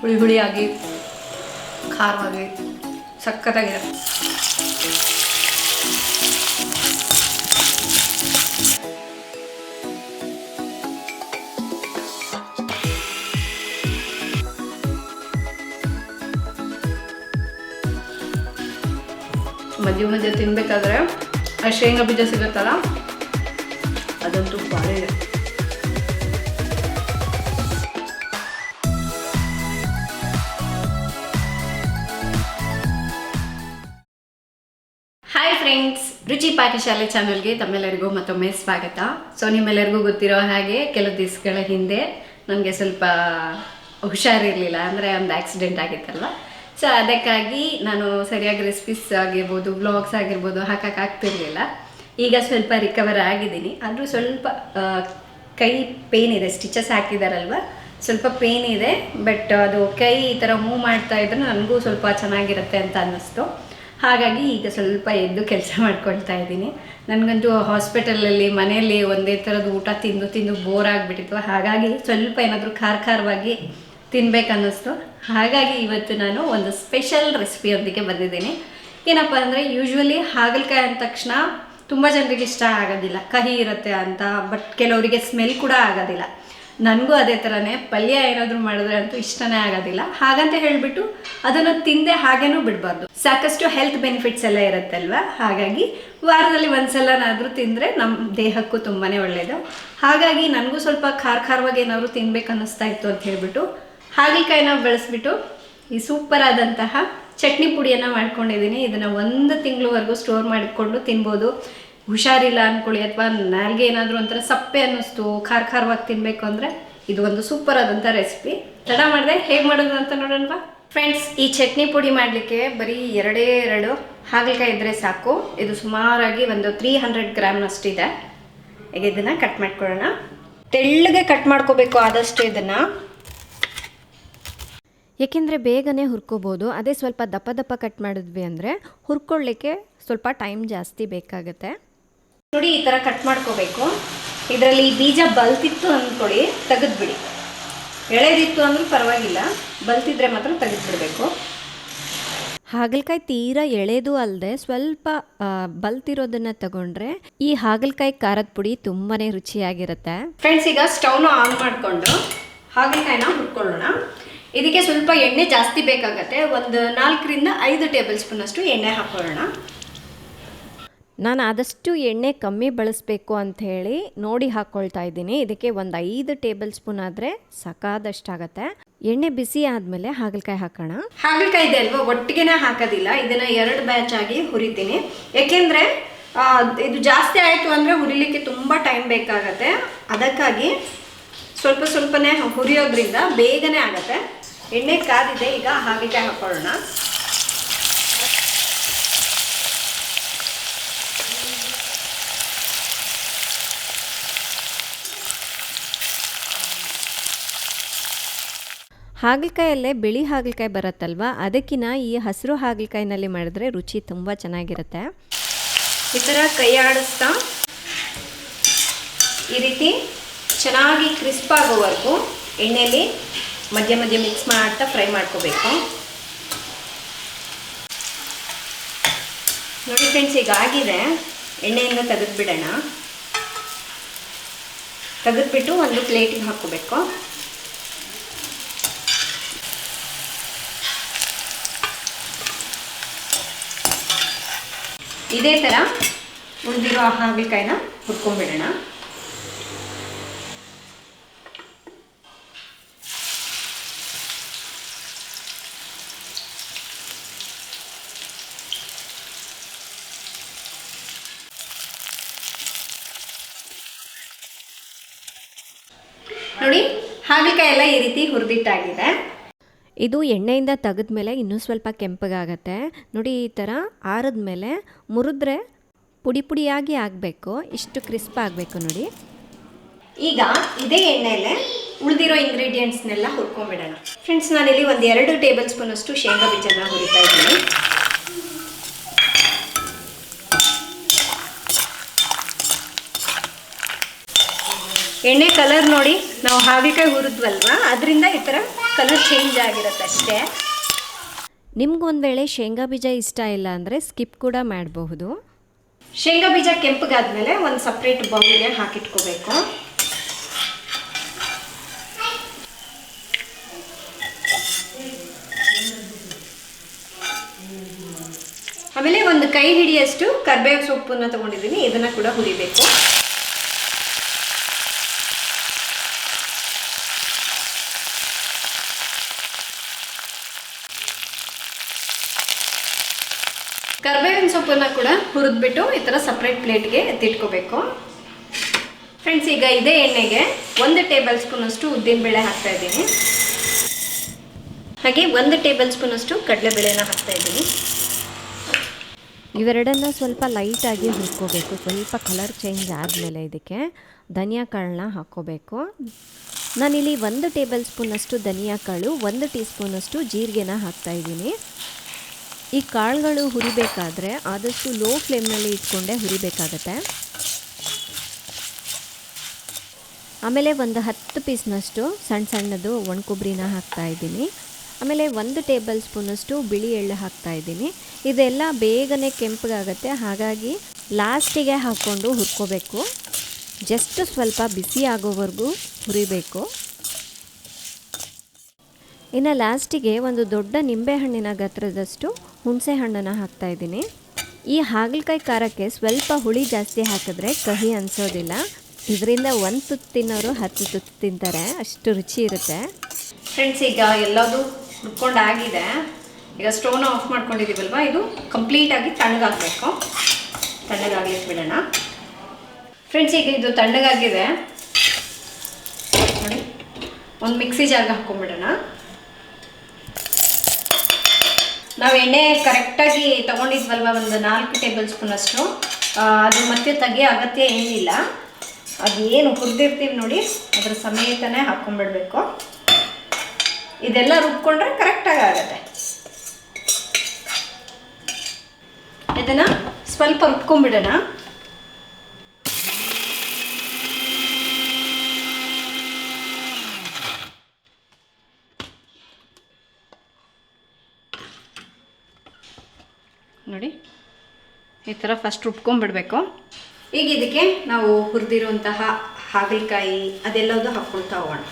ಹುಳಿ ಹುಳಿಯಾಗಿ ಖಾರವಾಗಿ ಸಖತ್ತಾಗಿದೆ. ಮಧ್ಯ ಮಧ್ಯ ತಿನ್ಬೇಕಾದ್ರೆ ಆ ಶೇಂಗಾ ಬೀಜ ಸಿಗುತ್ತಲ್ಲ ಅದಂತೂ ಭಾಳ ಇದೆ. ರುಚಿ ಪಾಠಶಾಲೆ ಚಾನಲ್ಗೆ ತಮ್ಮೆಲ್ಲರಿಗೂ ಮತ್ತೊಮ್ಮೆ ಸ್ವಾಗತ. ಸೊ ನಿಮ್ಮೆಲ್ಲರಿಗೂ ಗೊತ್ತಿರೋ ಹಾಗೆ ಕೆಲವು ದಿವಸಗಳ ಹಿಂದೆ ನನಗೆ ಸ್ವಲ್ಪ ಹುಷಾರಿರಲಿಲ್ಲ, ಅಂದರೆ ಒಂದು ಆಕ್ಸಿಡೆಂಟ್ ಆಗಿತ್ತಲ್ವ? ಸೊ ಅದಕ್ಕಾಗಿ ನಾನು ಸರಿಯಾಗಿ ರೆಸಿಪೀಸ್ ಆಗಿರ್ಬೋದು ಬ್ಲಾಗ್ಸ್ ಆಗಿರ್ಬೋದು ಹಾಕಕ್ಕೆ ಆಗ್ತಿರ್ಲಿಲ್ಲ. ಈಗ ಸ್ವಲ್ಪ ರಿಕವರ್ ಆಗಿದ್ದೀನಿ. ಆದರೂ ಸ್ವಲ್ಪ ಕೈ ಪೇನ್ ಇದೆ ಸ್ಟಿಚಸ್ ಹಾಕಿದಾರಲ್ವ? ಸ್ವಲ್ಪ ಪೇನ್ ಇದೆ ಬಟ್ ಅದು ಕೈ ಈ ಥರ ಮೂವ್ ಮಾಡ್ತಾ ಇದ್ರೆ ನನಗೂ ಸ್ವಲ್ಪ ಚೆನ್ನಾಗಿರುತ್ತೆ ಅಂತ ಅನ್ನಿಸ್ತು. ಹಾಗಾಗಿ ಈಗ ಸ್ವಲ್ಪ ಎದ್ದು ಕೆಲಸ ಮಾಡ್ಕೊಳ್ತಾ ಇದ್ದೀನಿ. ನನಗಂತೂ ಹಾಸ್ಪಿಟಲಲ್ಲಿ ಮನೆಯಲ್ಲಿ ಒಂದೇ ಥರದ ಊಟ ತಿಂದು ತಿಂದು ಬೋರ್ ಆಗಿಬಿಟ್ಟಿತ್ತು. ಹಾಗಾಗಿ ಸ್ವಲ್ಪ ಏನಾದರೂ ಖಾರ ಖಾರವಾಗಿ ತಿನ್ಬೇಕನ್ನಿಸ್ತು. ಹಾಗಾಗಿ ಇವತ್ತು ನಾನು ಒಂದು ಸ್ಪೆಷಲ್ ರೆಸಿಪಿಯೊಂದಿಗೆ ಬಂದಿದ್ದೀನಿ. ಏನಪ್ಪ ಅಂದರೆ ಯೂಶ್ವಲಿ ಹಾಗಲಕಾಯಿ ಅಂದ ತಕ್ಷಣ ತುಂಬ ಜನರಿಗೆ ಇಷ್ಟ ಆಗೋದಿಲ್ಲ. ಕಹಿ ಇರುತ್ತೆ ಅಂತ ಬಟ್ ಕೆಲವರಿಗೆ ಸ್ಮೆಲ್ ಕೂಡ ಆಗೋದಿಲ್ಲ. ನನಗೂ ಅದೇ ಥರನೇ ಪಲ್ಯ ಏನಾದರೂ ಮಾಡಿದ್ರೆ ಅಂತೂ ಇಷ್ಟನೇ ಆಗೋದಿಲ್ಲ. ಹಾಗಂತ ಹೇಳಿಬಿಟ್ಟು ಅದನ್ನು ತಿಂದೆ ಹಾಗೇನೂ ಬಿಡಬಾರ್ದು. ಸಾಕಷ್ಟು ಹೆಲ್ತ್ ಬೆನಿಫಿಟ್ಸ್ ಎಲ್ಲ ಇರುತ್ತಲ್ವ? ಹಾಗಾಗಿ ವಾರದಲ್ಲಿ ಒಂದ್ಸಲನಾದರೂ ತಿಂದರೆ ನಮ್ಮ ದೇಹಕ್ಕೂ ತುಂಬಾ ಒಳ್ಳೆಯದು ಹಾಗಾಗಿ ನನಗೂ ಸ್ವಲ್ಪ ಖಾರ ಖಾರವಾಗಿ ಏನಾದರೂ ತಿನ್ಬೇಕು ಅನ್ನಿಸ್ತಾ ಇತ್ತು ಅಂತ ಹೇಳಿಬಿಟ್ಟು ಹಾಗಲಕಾಯಿನ ಬಳಸ್ಬಿಟ್ಟು ಈ ಸೂಪರ್ ಆದಂತಹ ಚಟ್ನಿ ಪುಡಿಯನ್ನು ಮಾಡ್ಕೊಂಡಿದ್ದೀನಿ. ಇದನ್ನು ಒಂದು ತಿಂಗಳವರೆಗೂ ಸ್ಟೋರ್ ಮಾಡಿಕೊಂಡು ತಿನ್ಬೋದು. ಹುಷಾರಿಲ್ಲ ಅಂದ್ಕೊಳ್ಳಿ ಅಥವಾ ನಾಲ್ಗೆ ಏನಾದರೂ ಒಂಥರ ಸಪ್ಪೆ ಅನ್ನಿಸ್ತು, ಖಾರ ಖಾರವಾಗಿ ತಿನ್ನಬೇಕು ಅಂದರೆ ಇದು ಒಂದು ಸೂಪರ್ ಆದಂಥ ರೆಸಿಪಿ ತಡ ಮಾಡಿದೆ, ಹೇಗೆ ಮಾಡೋದು ಅಂತ ನೋಡೋಣವಾ? ಫ್ರೆಂಡ್ಸ್ ಈ ಚಟ್ನಿ ಪುಡಿ ಮಾಡಲಿಕ್ಕೆ ಬರೀ ಎರಡೇ ಎರಡು ಹಾಗಲಕಾಯಿ ಇದ್ದರೆ ಸಾಕು. ಇದು ಸುಮಾರಾಗಿ ಒಂದು ತ್ರೀ ಹಂಡ್ರೆಡ್ ಗ್ರಾಮ್ನಷ್ಟಿದೆ ಈಗ ಇದನ್ನು ಕಟ್ ಮಾಡ್ಕೊಳ್ಳೋಣ. ತೆಳ್ಳಗೆ ಕಟ್ ಮಾಡ್ಕೋಬೇಕು ಆದಷ್ಟು ಇದನ್ನು. ಏಕೆಂದರೆ ಬೇಗನೆ ಹುರ್ಕೋಬೋದು. ಅದೇ ಸ್ವಲ್ಪ ದಪ್ಪ ದಪ್ಪ ಕಟ್ ಮಾಡಿದ್ವಿ ಅಂದರೆ ಹುರ್ಕೊಳ್ಳಿಕ್ಕೆ ಸ್ವಲ್ಪ ಟೈಮ್ ಜಾಸ್ತಿ ಬೇಕಾಗುತ್ತೆ. ನೋಡಿ ಈ ಥರ ಕಟ್ ಮಾಡ್ಕೋಬೇಕು. ಇದರಲ್ಲಿ ಬೀಜ ಬಲ್ತಿತ್ತು ಅಂದ್ಕೊಳ್ಳಿ ತೆಗೆದ್ಬಿಡಿ. ಎಳೆದಿತ್ತು ಅಂದರೂ ಪರವಾಗಿಲ್ಲ ಬಲ್ತಿದ್ರೆ ಮಾತ್ರ ತೆಗೆದ್ಬಿಡ್ಬೇಕು. ಹಾಗಲಕಾಯಿ ತೀರಾ ಎಳೆದು ಅಲ್ಲದೆ ಸ್ವಲ್ಪ ಬಲ್ತಿರೋದನ್ನ ತಗೊಂಡ್ರೆ ಈ ಹಾಗಲಕಾಯಿ ಖಾರದ ಪುಡಿ ತುಂಬಾನೇ ರುಚಿಯಾಗಿರುತ್ತೆ. ಫ್ರೆಂಡ್ಸ್ ಈಗ ಸ್ಟವ್ನ ಆನ್ ಮಾಡಿಕೊಂಡು ಹಾಗಲಕಾಯಿನ ಹುಡ್ಕೊಳ್ಳೋಣ ಇದಕ್ಕೆ ಸ್ವಲ್ಪ ಎಣ್ಣೆ ಜಾಸ್ತಿ ಬೇಕಾಗತ್ತೆ. ಒಂದು ನಾಲ್ಕರಿಂದ ಐದು ಟೇಬಲ್ ಸ್ಪೂನ್ ಅಷ್ಟು ಎಣ್ಣೆ ಹಾಕೊಳ್ಳೋಣ. ನಾನು ಆದಷ್ಟು ಎಣ್ಣೆ ಕಮ್ಮಿ ಬಳಸಬೇಕು ಅಂತ ಹೇಳಿ ನೋಡಿ ಹಾಕ್ಕೊಳ್ತಾ ಇದ್ದೀನಿ. ಇದಕ್ಕೆ ಒಂದು ಐದು ಟೇಬಲ್ ಸ್ಪೂನ್ ಆದರೆ ಸಾಕಾದಷ್ಟಾಗತ್ತೆ. ಎಣ್ಣೆ ಬಿಸಿ ಆದಮೇಲೆ ಹಾಗಲಕಾಯಿ ಹಾಕೋಣ. ಹಾಗಲಕಾಯಿ ಇದೆ ಅಲ್ವಾ? ಒಟ್ಟಿಗೆನೇ ಹಾಕೋದಿಲ್ಲ. ಇದನ್ನ ಎರಡು ಬ್ಯಾಚ್ ಆಗಿ ಹುರಿತೀನಿ. ಏಕೆಂದರೆ ಇದು ಜಾಸ್ತಿ ಆಯಿತು ಅಂದರೆ ಹುರಿಲಿಕ್ಕೆ ತುಂಬ ಟೈಮ್ ಬೇಕಾಗತ್ತೆ. ಅದಕ್ಕಾಗಿ ಸ್ವಲ್ಪ ಸ್ವಲ್ಪನೇ ಹುರಿಯೋದ್ರಿಂದ ಬೇಗನೆ ಆಗತ್ತೆ. ಎಣ್ಣೆ ಕಾದಿದೆ, ಈಗ ಹಾಗಲಕಾಯಿ ಹಾಕೊಳ್ಳೋಣ. ಹಾಗಲಕಾಯಲ್ಲೇ ಬಿಳಿ ಹಾಗಲಕಾಯಿ ಬರುತ್ತಲ್ವ? ಅದಕ್ಕಿಂತ ಈ ಹಸಿರು ಹಾಗಲಕಾಯಿನಲ್ಲಿ ಮಾಡಿದ್ರೆ ರುಚಿ ತುಂಬ ಚೆನ್ನಾಗಿರುತ್ತೆ. ಈ ಥರ ಕೈ ಆಡಿಸ್ತಾ ಈ ರೀತಿ ಚೆನ್ನಾಗಿ ಕ್ರಿಸ್ಪ್ ಆಗೋವರೆಗೂ ಎಣ್ಣೆಯಲ್ಲಿ ಮಧ್ಯ ಮಧ್ಯ ಮಿಕ್ಸ್ ಮಾಡ್ತಾ ಫ್ರೈ ಮಾಡ್ಕೋಬೇಕು. ನೋಡಿ ಫ್ರೆಂಡ್ಸ್ ಈಗ ಆಗಿದೆ ಎಣ್ಣೆಯಿಂದ ತೆಗೆದುಬಿಡೋಣ. ತೆಗೆದುಬಿಟ್ಟು ಒಂದು ಪ್ಲೇಟಿಗೆ ಹಾಕ್ಕೋಬೇಕು. ಇದೇ ಥರ ಉಳಿದಿರೋ ಹಾಗಲಕಾಯಿನ ಹುರ್ಕೊಂಡ್ಬಿಡೋಣ. ನೋಡಿ ಹಾಗಲಕಾಯಿ ಎಲ್ಲ ಈ ರೀತಿ ಹುರಿದಿಟ್ಟಾಗಿದೆ. ಇದು ಎಣ್ಣೆಯಿಂದ ತೆಗೆದ ಮೇಲೆ ಇನ್ನೂ ಸ್ವಲ್ಪ ಕೆಂಪಗಾಗತ್ತೆ ನೋಡಿ ಈ ಥರ ಆರಿದ್ಮೇಲೆ ಮುರಿದ್ರೆ ಪುಡಿ ಪುಡಿಯಾಗಿ ಆಗಬೇಕು. ಇಷ್ಟು ಕ್ರಿಸ್ಪ್ ಆಗಬೇಕು ನೋಡಿ. ಈಗ ಇದೇ ಎಣ್ಣೆಲೆ ಉಳಿದಿರೋ ಇಂಗ್ರೀಡಿಯೆಂಟ್ಸ್ನೆಲ್ಲ ಹುರ್ಕೊಂಡ್ಬಿಡೋಣ ಫ್ರೆಂಡ್ಸ್ ನಾನಿಲ್ಲಿ ಒಂದು ಎರಡು ಟೇಬಲ್ ಸ್ಪೂನಷ್ಟು ಶೇಂಗಾ ಬೀಜನ ಹುರಿತಾ ಇದ್ದೀನಿ. ಎಣ್ಣೆ ಕಲರ್ ನೋಡಿ ನಾವು ಹಾಗಲಕಾಯಿ ಹುರಿದ್ವಲ್ವಾ? ಅದರಿಂದ ಈ ಥರ ಕಲರ್ ಚೇಂಜ್ ಆಗಿರುತ್ತೆ ಅಷ್ಟೇ. ನಿಮ್ಗೊಂದು ವೇಳೆ ಶೇಂಗಾ ಬೀಜ ಇಷ್ಟ ಇಲ್ಲ ಅಂದರೆ ಸ್ಕಿಪ್ ಕೂಡ ಮಾಡಬಹುದು. ಶೇಂಗಾ ಬೀಜ ಕೆಂಪಗಾದ್ಮೇಲೆ ಒಂದು ಸಪ್ರೇಟ್ ಬೌಲ್ಗೆ ಹಾಕಿಟ್ಕೋಬೇಕು. ಆಮೇಲೆ ಒಂದು ಕೈ ಹಿಡಿಯಷ್ಟು ಕರ್ಬೇವು ಸೊಪ್ಪನ್ನು ತಗೊಂಡಿದ್ದೀನಿ ಇದನ್ನು ಕೂಡ ಹುರಿಬೇಕು ಕರ್ಬೇವಿನ ಸೊಪ್ಪನ್ನ ಕೂಡ ಹುರಿದ್ಬಿಟ್ಟು ಈ ಥರ ಸಪ್ರೇಟ್ ಪ್ಲೇಟ್ಗೆ ಎತ್ತಿಟ್ಕೋಬೇಕು. ಫ್ರೆಂಡ್ಸ್ ಈಗ ಇದೇ ಎಣ್ಣೆಗೆ ಒಂದು ಟೇಬಲ್ ಸ್ಪೂನಷ್ಟು ಉದ್ದಿನಬೇಳೆ ಹಾಕ್ತಾ ಇದ್ದೀನಿ. ಹಾಗೆ ಒಂದು ಟೇಬಲ್ ಸ್ಪೂನಷ್ಟು ಕಡಲೆಬೇಳೆನ ಹಾಕ್ತಾ ಇದ್ದೀನಿ. ಇವೆರಡನ್ನ ಸ್ವಲ್ಪ ಲೈಟಾಗಿ ಹುರ್ಕೋಬೇಕು. ಸ್ವಲ್ಪ ಕಲರ್ ಚೇಂಜ್ ಆದಮೇಲೆ ಇದಕ್ಕೆ ಧನಿಯಾ ಕಾಳನ್ನ ಹಾಕ್ಕೋಬೇಕು. ನಾನಿಲ್ಲಿ ಒಂದು ಟೇಬಲ್ ಸ್ಪೂನಷ್ಟು ಧನಿಯಾ ಕಾಳು, ಒಂದು ಟೀ ಸ್ಪೂನಷ್ಟು ಜೀರಿಗೆನ ಹಾಕ್ತಾಯಿದ್ದೀನಿ ಈ ಕಾಳುಗಳು ಹುರಿಬೇಕಾದ್ರೆ ಆದಷ್ಟು ಲೋ ಫ್ಲೇಮ್ನಲ್ಲಿ ಇಟ್ಕೊಂಡೇ ಹುರಿಬೇಕಾಗತ್ತೆ. ಆಮೇಲೆ ಒಂದು ಹತ್ತು ಪೀಸ್ನಷ್ಟು ಸಣ್ಣ ಸಣ್ಣದು ಒಣ ಕೊಬ್ಬರಿನ ಹಾಕ್ತಾ ಇದ್ದೀನಿ. ಆಮೇಲೆ ಒಂದು ಟೇಬಲ್ ಸ್ಪೂನಷ್ಟು ಬಿಳಿ ಎಳ್ಳು ಹಾಕ್ತಾ ಇದ್ದೀನಿ. ಇದೆಲ್ಲ ಬೇಗನೆ ಕೆಂಪಗಾಗತ್ತೆ, ಹಾಗಾಗಿ ಲಾಸ್ಟಿಗೆ ಹಾಕ್ಕೊಂಡು ಹುರ್ಕೋಬೇಕು. ಜಸ್ಟ್ ಸ್ವಲ್ಪ ಬಿಸಿ ಆಗೋವರೆಗೂ ಹುರಿಬೇಕು. ಇನ್ನು ಲಾಸ್ಟಿಗೆ ಒಂದು ದೊಡ್ಡ ನಿಂಬೆಹಣ್ಣಿನ ಗಾತ್ರದಷ್ಟು ಹುಣಸೆ ಹಣ್ಣನ್ನು ಹಾಕ್ತಾ ಇದ್ದೀನಿ. ಈ ಹಾಗಲಕಾಯಿ ಖಾರಕ್ಕೆ ಸ್ವಲ್ಪ ಹುಳಿ ಜಾಸ್ತಿ ಹಾಕಿದ್ರೆ ಕಹಿ ಅನಿಸೋದಿಲ್ಲ. ಇದರಿಂದ ಒಂದು ತುತ್ತು ತಿನ್ನೋರು ಹತ್ತು ತುತ್ತು ತಿಂತಾರೆ. ಅಷ್ಟು ರುಚಿ ಇರುತ್ತೆ. ಫ್ರೆಂಡ್ಸ್ ಈಗ ಎಲ್ಲದು ಹುಡ್ಕೊಂಡಾಗಿದೆ ಈಗ ಸ್ಟೋವ್ನ ಆಫ್ ಮಾಡ್ಕೊಂಡಿದ್ದೀವಲ್ವಾ ಇದು ಕಂಪ್ಲೀಟಾಗಿ ತಣ್ಣಗಾಕಬೇಕು ತಣ್ಣಗಾಗ್ಲಿಕ್ಕೆ ಬಿಡೋಣ. ಫ್ರೆಂಡ್ಸ್ ಈಗ ಇದು ತಣ್ಣಗಾಗಿದೆ. ನೋಡಿ, ಒಂದು ಮಿಕ್ಸಿ ಜಾರ್ಗೆ ಹಾಕ್ಕೊಂಬಿಡೋಣ ನಾವು ಎಣ್ಣೆ ಕರೆಕ್ಟಾಗಿ ತೊಗೊಂಡಿದ್ವಲ್ವ ಒಂದು ನಾಲ್ಕು ಟೇಬಲ್ ಸ್ಪೂನ್ ಅಷ್ಟು. ಅದು ಮತ್ತೆ ತೆಗಿಯೋ ಅಗತ್ಯ ಏನಿಲ್ಲ. ಅದು ಏನು ಹುರಿದಿರ್ತೀವಿ ನೋಡಿ, ಅದ್ರ ಸಮೇತನೇ ಹಾಕ್ಕೊಂಡ್ಬಿಡ್ಬೇಕು ಇದೆಲ್ಲ ರುಬ್ಕೊಂಡ್ರೆ ಕರೆಕ್ಟಾಗಿ ಆಗುತ್ತೆ. ಇದನ್ನು ಸ್ವಲ್ಪ ರುಬ್ಕೊಂಡ್ಬಿಡೋಣ ಥರ ಫಸ್ಟ್ ರುಬ್ಕೊಂಡ್ಬಿಡ್ಬೇಕು. ಈಗ ಇದಕ್ಕೆ ನಾವು ಹುರಿದಿರುವಂತಹ ಹಾಗಲಕಾಯಿ ಅದೆಲ್ಲದು ಹಾಕ್ಕೊಳ್ತಾ ಹೋಗೋಣ.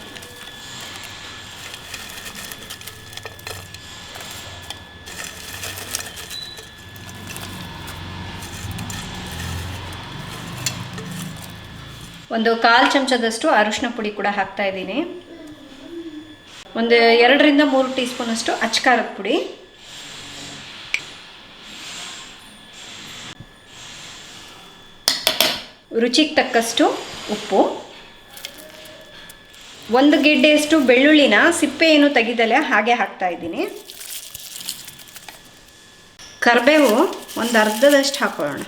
ಒಂದು ಕಾಲು ಚಮಚದಷ್ಟು ಅರಿಶಿನ ಪುಡಿ ಕೂಡ ಹಾಕ್ತಾ ಇದ್ದೀನಿ. ಒಂದು ಎರಡರಿಂದ ಮೂರು ಟೀ ಸ್ಪೂನಷ್ಟು ಅಚ್ಕಾರದ ಪುಡಿ. ರುಚಿಗೆ ತಕ್ಕಷ್ಟು ಉಪ್ಪು. ಒಂದು ಗೆಡ್ಡೆಯಷ್ಟು ಬೆಳ್ಳುಳ್ಳಿನ ಸಿಪ್ಪೆ ಏನು ತೆಗೆದಲೆ ಹಾಗೆ ಹಾಕ್ತಾ ಇದ್ದೀನಿ. ಕರಿಬೇವು ಒಂದು ಅರ್ಧದಷ್ಟು ಹಾಕೊಳ್ಳೋಣ.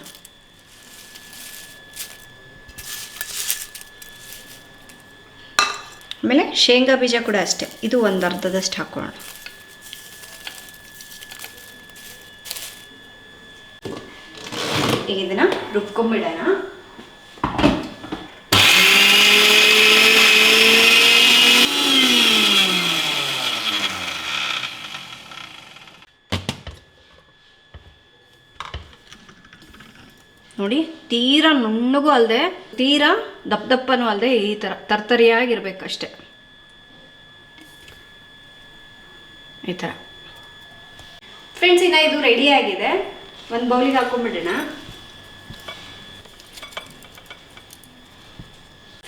ಆಮೇಲೆ ಶೇಂಗಾ ಬೀಜ ಕೂಡ ಅಷ್ಟೇ, ಇದು ಒಂದು ಅರ್ಧದಷ್ಟು ಹಾಕೊಳ್ಳೋಣ. ಈಗ ಇದನ್ನು ರುಬ್ಕೊಂಬಿಡೋಣ. ನೋಡಿ, ತೀರಾ ನುಣ್ಣಗೂ ಅಲ್ಲದೆ ತೀರಾ ದಪ್ಪ ದಪ್ಪನೂ ಅಲ್ಲದೆ ಈ ಥರ ತರ್ತರಿಯಾಗಿರ್ಬೇಕಷ್ಟೆ. ಈ ಥರ ಫ್ರೆಂಡ್ಸ್ ಇನ್ನು ಇದು ರೆಡಿ ಆಗಿದೆ. ಒಂದು ಬೌಲಿಗೆ ಹಾಕೊಂಡ್ಬಿಡೋಣ.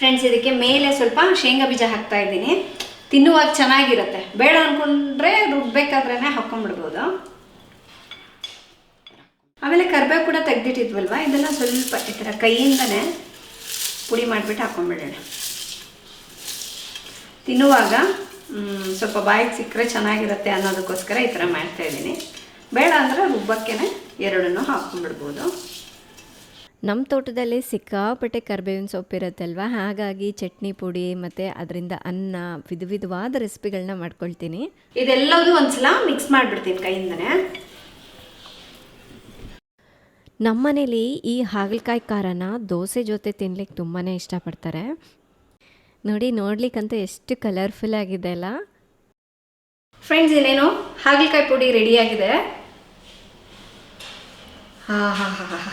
ಫ್ರೆಂಡ್ಸ್ ಇದಕ್ಕೆ ಮೇಲೆ ಸ್ವಲ್ಪ ಶೇಂಗಾ ಬೀಜ ಹಾಕ್ತಾ ಇದ್ದೀನಿ. ತಿನ್ನುವಾಗ ಚೆನ್ನಾಗಿರುತ್ತೆ. ಬೇಡ ಅಂದ್ಕೊಂಡ್ರೆ ರುಬ್ಬೇಕಾದ್ರೇ ಹಾಕೊಂಡ್ಬಿಡ್ಬೋದು. ಆಮೇಲೆ ಕರ್ಬೇವು ಕೂಡ ತೆಗ್ದಿಟ್ಟಿದ್ವಲ್ವ? ಇದೆಲ್ಲ ಸ್ವಲ್ಪ ಈ ಥರ ಕೈಯಿಂದನೇ ಪುಡಿ ಮಾಡಿಬಿಟ್ಟು ಹಾಕೊಂಡ್ಬಿಡೋಣ ತಿನ್ನುವಾಗ ಸ್ವಲ್ಪ ಬಾಯಿಗೆ ಸಿಕ್ಕರೆ ಚೆನ್ನಾಗಿರುತ್ತೆ ಅನ್ನೋದಕ್ಕೋಸ್ಕರ ಈ ಥರ ಮಾಡ್ತಾ ಇದ್ದೀನಿ. ಬೇಡ ಅಂದರೆ ರುಬ್ಬಕ್ಕೆ ಎರಡನ್ನು ಹಾಕೊಂಡ್ಬಿಡ್ಬೋದು ನಮ್ಮ ತೋಟದಲ್ಲಿ ಸಿಕ್ಕಾಪಟ್ಟೆ ಕರ್ಬೇವಿನ ಸೊಪ್ಪಿರುತ್ತಲ್ವ ಹಾಗಾಗಿ ಚಟ್ನಿ ಪುಡಿ ಮತ್ತು ಅದರಿಂದ ಅನ್ನ ವಿಧ ವಿಧವಾದ ರೆಸಿಪಿಗಳನ್ನ ಮಾಡ್ಕೊಳ್ತೀನಿ. ಇದೆಲ್ಲದೂ ಒಂದ್ಸಲ ಮಿಕ್ಸ್ ಮಾಡಿಬಿಡ್ತೀನಿ ಕೈಯಿಂದನೇ. ನಮ್ಮನೇಲಿ ಈ ಹಾಗಲಕಾಯಿ ಖಾರನ ದೋಸೆ ಜೊತೆ ತಿನ್ಲಿಕ್ಕೆ ತುಂಬಾ ಇಷ್ಟಪಡ್ತಾರೆ. ನೋಡಿ, ನೋಡ್ಲಿಕ್ಕಂತೂ ಎಷ್ಟು ಕಲರ್ಫುಲ್ ಆಗಿದೆ ಅಲ್ಲ. ಫ್ರೆಂಡ್ಸ್ ಇನ್ನೇನು? ಹಾಗಲಕಾಯಿ ಪುಡಿ ರೆಡಿಯಾಗಿದೆ ಹಾಂ ಹಾಂ ಹಾಂ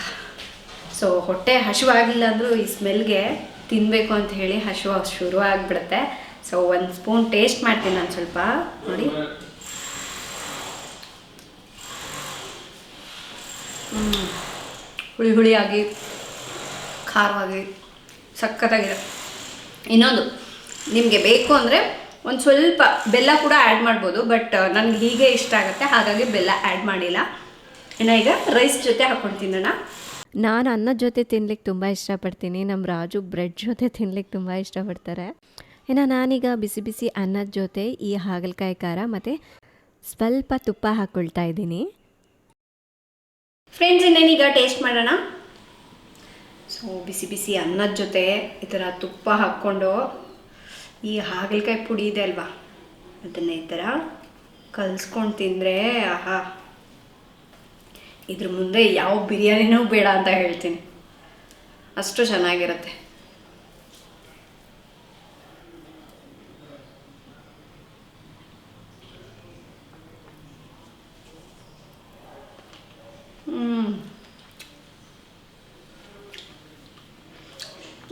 ಸೊ ಹೊಟ್ಟೆ ಹಸಿವಾಗಿಲ್ಲ ಅಂದ್ರೂ ಈ ಸ್ಮೆಲ್ಗೆ ತಿನ್ನಬೇಕು ಅಂತ ಹೇಳಿ ಹಸಿವು ಶುರು ಆಗಿಬಿಡುತ್ತೆ. ಸೊ ಒಂದು ಸ್ಪೂನ್ ಟೇಸ್ಟ್ ಮಾಡ್ತೀನಿ ನಾನು ಸ್ವಲ್ಪ. ನೋಡಿ. ಹ್ಮ್. ಹುಳಿ ಹುಳಿಯಾಗಿ ಖಾರವಾಗಿ, ಸಖತ್ತಾಗಿದೆ. ಇನ್ನೊಂದು, ನಿಮಗೆ ಬೇಕು ಅಂದರೆ ಒಂದು ಸ್ವಲ್ಪ ಬೆಲ್ಲ ಕೂಡ ಆ್ಯಡ್ ಮಾಡ್ಬೋದು ಬಟ್ ನನಗೆ ಹೀಗೆ ಇಷ್ಟ ಆಗುತ್ತೆ, ಹಾಗಾಗಿ ಬೆಲ್ಲ ಆ್ಯಡ್ ಮಾಡಿಲ್ಲ. ಇನ್ನು ಈಗ ರೈಸ್ ಜೊತೆ ಹಾಕ್ಕೊಂಡು ತಿನ್ನೋಣ. ನಾನು ಅನ್ನದ ಜೊತೆ ತಿನ್ಲಿಕ್ಕೆ ತುಂಬ ಇಷ್ಟಪಡ್ತೀನಿ ನಮ್ಮ ರಾಜು ಬ್ರೆಡ್ ಜೊತೆ ತಿನ್ಲಿಕ್ಕೆ ತುಂಬ ಇಷ್ಟಪಡ್ತಾರೆ. ಇನ್ನು ನಾನೀಗ ಬಿಸಿ ಬಿಸಿ ಅನ್ನದ ಜೊತೆ ಈ ಹಾಗಲಕಾಯಿ ಖಾರ ಮತ್ತು ಸ್ವಲ್ಪ ತುಪ್ಪ ಹಾಕ್ಕೊಳ್ತಾ ಇದ್ದೀನಿ. ಫ್ರೆಂಡ್ಸ್ ಇನ್ನೇನೀಗ ಟೇಸ್ಟ್ ಮಾಡೋಣ? ಸೊ ಬಿಸಿ ಬಿಸಿ ಅನ್ನದ ಜೊತೆ ಈ ಥರ ತುಪ್ಪ ಹಾಕ್ಕೊಂಡು ಈ ಹಾಗಲಕಾಯಿ ಪುಡಿ ಇದೆ ಅಲ್ವಾ? ಅದನ್ನು ಈ ಥರ ಕಲ್ಸ್ಕೊಂಡು ತಿಂದರೆ, ಆಹಾ! ಇದ್ರ ಮುಂದೆ ಯಾವ ಬಿರಿಯಾನಿನೂ ಬೇಡ ಅಂತ ಹೇಳ್ತೀನಿ. ಅಷ್ಟು ಚೆನ್ನಾಗಿರುತ್ತೆ.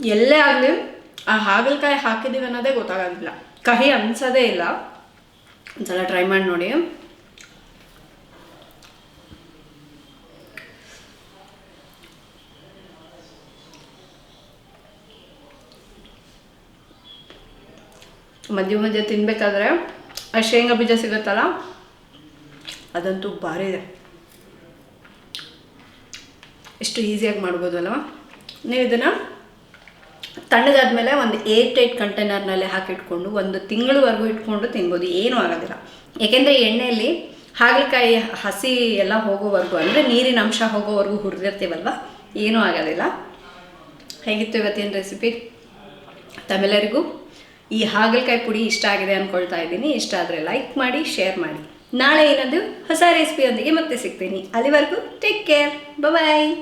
ಎಲ್ಲೇ ಆಗಲಿ ಆ ಹಾಗಲಕಾಯಿ ಹಾಕಿದ್ದೀವಿ ಅನ್ನೋದೇ ಗೊತ್ತಾಗೋದಿಲ್ಲ. ಕಹಿ ಅನ್ಸೋದೇ ಇಲ್ಲ. ಒಂದ್ಸಲ ಟ್ರೈ ಮಾಡಿ ನೋಡಿ. ಮಧ್ಯ ಮಧ್ಯ ತಿನ್ಬೇಕಾದ್ರೆ ಆ ಶೇಂಗಾ ಬೀಜ ಸಿಗುತ್ತಲ್ಲ? ಅದಂತೂ ಭಾರಿ ಇದೆ. ಎಷ್ಟು ಈಸಿಯಾಗಿ ಮಾಡ್ಬೋದಲ್ವ ನೀವು ಇದನ್ನು ತಣ್ಣಗಾದ್ಮೇಲೆ ಒಂದು ಏರ್ ಟೈಟ್ ಕಂಟೈನರ್ನಲ್ಲಿ ಹಾಕಿಟ್ಕೊಂಡು ಒಂದು ತಿಂಗಳವರೆಗೂ ಇಟ್ಕೊಂಡು ತಿನ್ಬೋದು, ಏನೂ ಆಗೋದಿಲ್ಲ. ಏಕೆಂದರೆ ಎಣ್ಣೆಯಲ್ಲಿ ಹಾಗಲಕಾಯಿ ಹಸಿ ಎಲ್ಲ ಹೋಗೋವರೆಗೂ, ಅಂದರೆ ನೀರಿನ ಅಂಶ ಹೋಗೋವರೆಗೂ ಹುರಿದಿರ್ತೀವಲ್ವ, ಏನೂ ಆಗೋದಿಲ್ಲ. ಹೇಗಿತ್ತು ಇವತ್ತಿನ ರೆಸಿಪಿ? ತಮ್ಮೆಲ್ಲರಿಗೂ ಈ ಹಾಗಲಕಾಯಿ ಪುಡಿ ಇಷ್ಟ ಆಗಿದೆ ಅಂದ್ಕೊಳ್ತಾ ಇದ್ದೀನಿ. ಇಷ್ಟ ಆದರೆ ಲೈಕ್ ಮಾಡಿ, ಶೇರ್ ಮಾಡಿ. ನಾಳೆ ಏನಾದರೂ ಹೊಸ ರೆಸಿಪಿಯೊಂದಿಗೆ ಮತ್ತೆ ಸಿಗ್ತೀನಿ. ಅಲ್ಲಿವರೆಗೂ ಟೇಕ್ ಕೇರ್. ಬಾಯ್